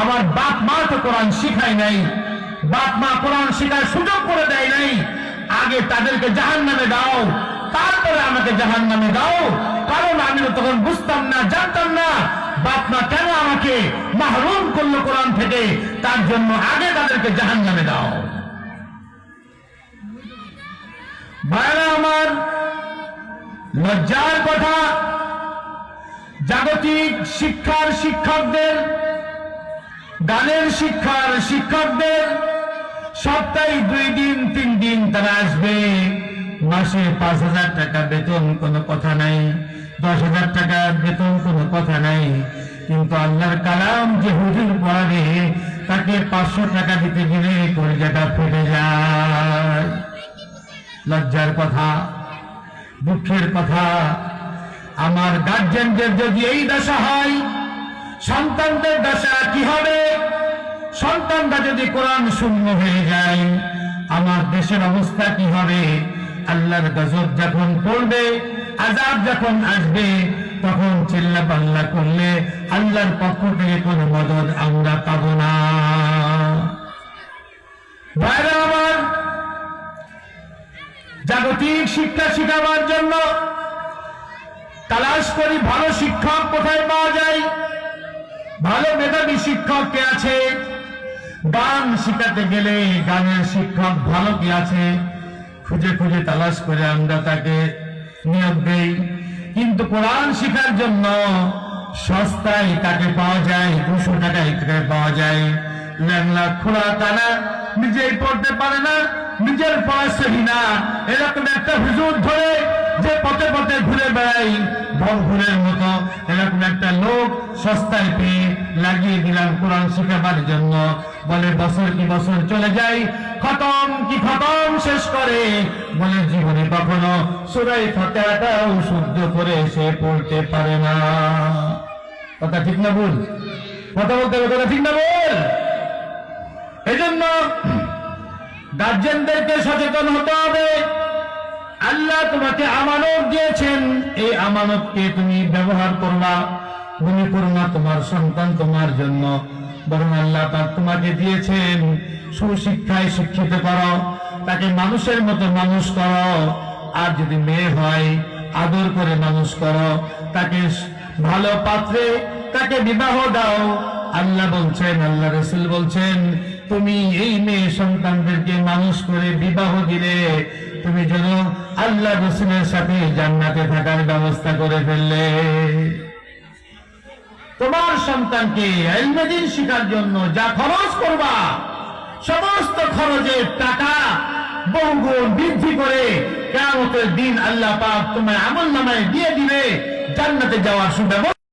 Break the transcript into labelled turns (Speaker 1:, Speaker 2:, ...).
Speaker 1: আমার বাপ মা তো কোরআন শিখায় নাই, বাপ মা কোরআন শেখার সুযোগ করে দেয় নাই। আগে তাদেরকে জাহান নামে দাও, তারপরে আমাকে জাহান নামে দাও। কারণ আমি তখন বুঝতাম না, জানতাম না, বাপ মা কেন আমাকে মাহরুম করল কোরআন থেকে, তার জন্য আগে তাদেরকে জাহান নামে দাও। ভাইরা আমার, লজ্জার কথা, জাগতিক শিক্ষার শিক্ষকদের গানের শিক্ষার শিক্ষকদের সপ্তাহে দুই দিন, তিন দিন তারা আসবে। মাসে পাঁচ হাজার টাকা বেতন, কোনো কথা নাই। দশ হাজার টাকা বেতন, কোনো কথা নাই। কিন্তু আল্লাহর কালাম যে হুজুর পড়াবে, তাকে পাঁচশো টাকা দিতে গেলে কলিজাটা ফেটে যায়। লজ্জার কথা, দুঃখের কথা। আমার গার্জেনদের যদি এই দশা হয় সন্তানদের দশা কি হবে? সন্তানরা যদি কোরআন শূন্য হয়ে যায়, আমার দেশের অবস্থা কি হবে? আল্লাহর গজব যখন পড়বে আজাব যখন আসবে, তখন চিল্লা পাল্লা করলে আল্লাহর পক্ষ থেকে কোনো মদত আমরা পাবো না। ভাইরা আমার জাগতিক শিক্ষা শিখাবার জন্য তালাশ করি, ভালো শিক্ষক কোথায় পাওয়া যায়? ভালো মেধাবী শিক্ষক কে আছে? গান শিখাতে গেলে গানের শিক্ষক ভালো কি আছে? খুঁজে খুঁজে তালাশ করে আমরা তাকে নিয়োগ দেই। কিন্তু কোরআন শিখার জন্য সস্তায় তাকে পাওয়া যায়, দুশো টাকায় তাকে পাওয়া যায়। ল্যাংলা খোলা টানা নিজেই পড়তে পারে না, নিজের পড়া সহি না। এরকম একটা হুজুর ধরে যে পথে ঘুরে বেড়াই ভরঘুরের মতো এরকম একটা লোক সস্তায় পেয়ে লাগিয়ে দিলাম কোরআন শিখাবার জন্য। বলে, বছর কি বছর চলে যায়? খতম কি খতম? শেষ করে। বলে, জীবনে কখনো সুরাই ফতেহাটাও শুদ্ধ করে সে পড়তে পারে না। কথা ঠিক না ভুল? কথা বলতে হবে, কথা ঠিক না বল এজন্য গার্জেনদেরকে সচেতন হতে হবে। আল্লাহ তোমাকে আমানত দিয়েছেন। আমানতকে তুমি ব্যবহার করবা মনে করো না তোমার সন্তান তোমার জন্য। বরং আল্লাহ পাক তোমাকে দিয়েছেন সুশিক্ষায় শিক্ষিত করো, তাকে মানুষের মতো মানুষ করো। আর যদি মেয়ে হয়, আদর করে মানুষ করো, তাকে ভালো পাত্রে তাকে বিবাহ দাও। আল্লাহ বলছেন, আল্লাহ রসুল বলছেন, তুমি এই মেয়ে সন্তানদেরকে মানুষ করে বিবাহ দিলে তুমি যেন আল্লাহ রসুলের সাথে জান্নাতে থাকার ব্যবস্থা করে ফেললে। তোমার সন্তানকে এলমেদিন শিখার জন্য যা খরচ করবা, সমস্ত খরচের টাকা বহুগুণ বৃদ্ধি করে কেমতের দিন আল্লাহ পাক তোমার আমল নামায় দিয়ে দিবে, জান্নাতে যাওয়ার সুব্যবস্থা